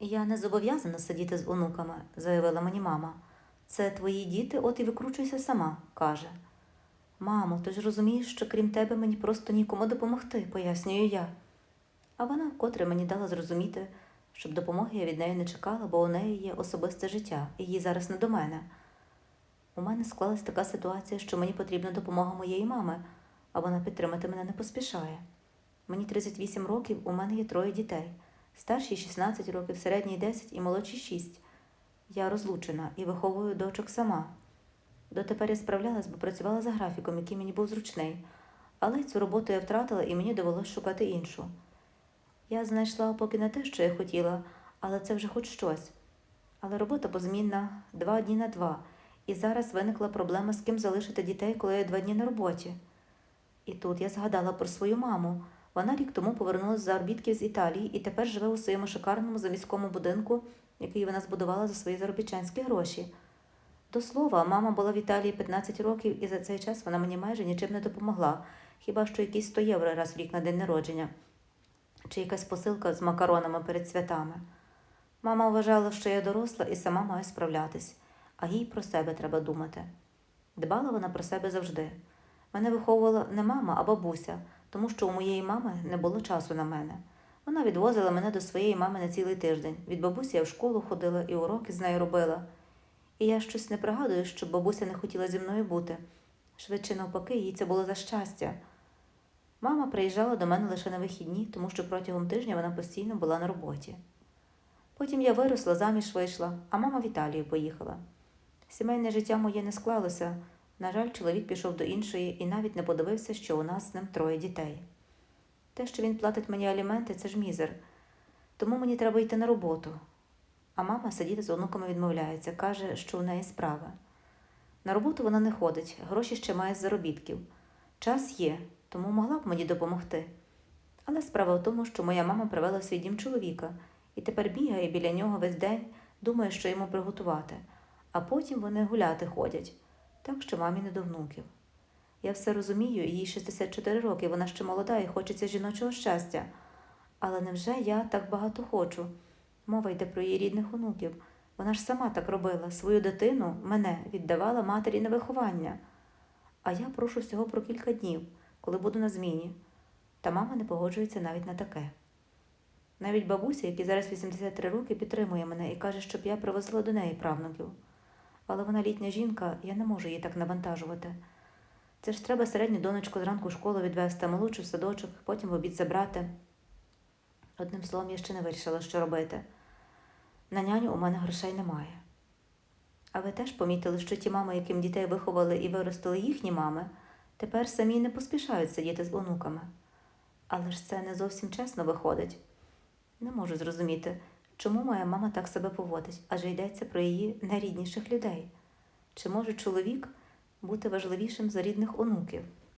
Я не зобов'язана сидіти з онуками, заявила мені мама. Це твої діти, от і викручуйся сама, каже. Мамо, ти ж розумієш, що крім тебе мені просто нікому допомогти, пояснюю я. А вона вкотре мені дала зрозуміти, щоб допомоги я від неї не чекала, бо у неї є особисте життя, і їй зараз не до мене. У мене склалась така ситуація, що мені потрібна допомога моєї мами, а вона підтримати мене не поспішає. Мені 38 років, у мене є троє дітей. Старшій 16 років, середній 10 і молодший 6. Я розлучена і виховую дочок сама. Дотепер я справлялась, бо працювала за графіком, який мені був зручний. Але цю роботу я втратила і мені довелося шукати іншу. Я знайшла поки не те, що я хотіла, але це вже хоч щось. Але робота позмінна два дні на два, і зараз виникла проблема, з ким залишити дітей, коли я два дні на роботі. І тут я згадала про свою маму. Вона рік тому повернулася з заробітків з Італії і тепер живе у своєму шикарному заміському будинку, який вона збудувала за свої заробітчанські гроші. До слова, мама була в Італії 15 років, і за цей час вона мені майже нічим не допомогла, хіба що якісь 100 євро раз в рік на день народження, чи якась посилка з макаронами перед святами. Мама вважала, що я доросла і сама маю справлятись, а їй про себе треба думати. Дбала вона про себе завжди. Мене виховувала не мама, а бабуся, тому що у моєї мами не було часу на мене. Вона відвозила мене до своєї мами на цілий тиждень. Від бабусі я в школу ходила і уроки з нею робила. І я щось не пригадую, щоб бабуся не хотіла зі мною бути. Швидше навпаки, їй це було за щастя. Мама приїжджала до мене лише на вихідні, тому що протягом тижня вона постійно була на роботі. Потім я виросла, заміж вийшла, а мама в Італію поїхала. Сімейне життя моє не склалося. На жаль, чоловік пішов до іншої і навіть не подивився, що у нас з ним троє дітей. Те, що він платить мені аліменти, це ж мізер. Тому мені треба йти на роботу. А мама сидіти з онуками відмовляється, каже, що у неї справа. На роботу вона не ходить, гроші ще має з заробітків. Час є, тому могла б мені допомогти. Але справа в тому, що моя мама привела в свій дім чоловіка і тепер бігає біля нього весь день, думає, що йому приготувати, а потім вони гуляти ходять, так що мамі не до внуків. Я все розумію, їй 64 роки, вона ще молода і хочеться жіночого щастя. Але невже я так багато хочу? Мова йде про її рідних онуків. Вона ж сама так робила, свою дитину, мене, віддавала матері на виховання. А я прошу всього про кілька днів, коли буду на зміні. Та мама не погоджується навіть на таке. Навіть бабуся, якій зараз 83 роки, підтримує мене і каже, щоб я привезла до неї правнуків. Але вона літня жінка, я не можу її так навантажувати. Це ж треба середню донечку зранку в школу відвезти, а молодшу в садочок, потім в обід забрати. Одним словом, я ще не вирішила, що робити. На няню у мене грошей немає. А ви теж помітили, що ті мами, яким дітей виховали і виростили їхні мами, тепер самі не поспішають сидіти з онуками. Але ж це не зовсім чесно виходить. Не можу зрозуміти, чому моя мама так себе поводить, адже йдеться про її найрідніших людей. Чи може чоловік бути важливішим за рідних онуків?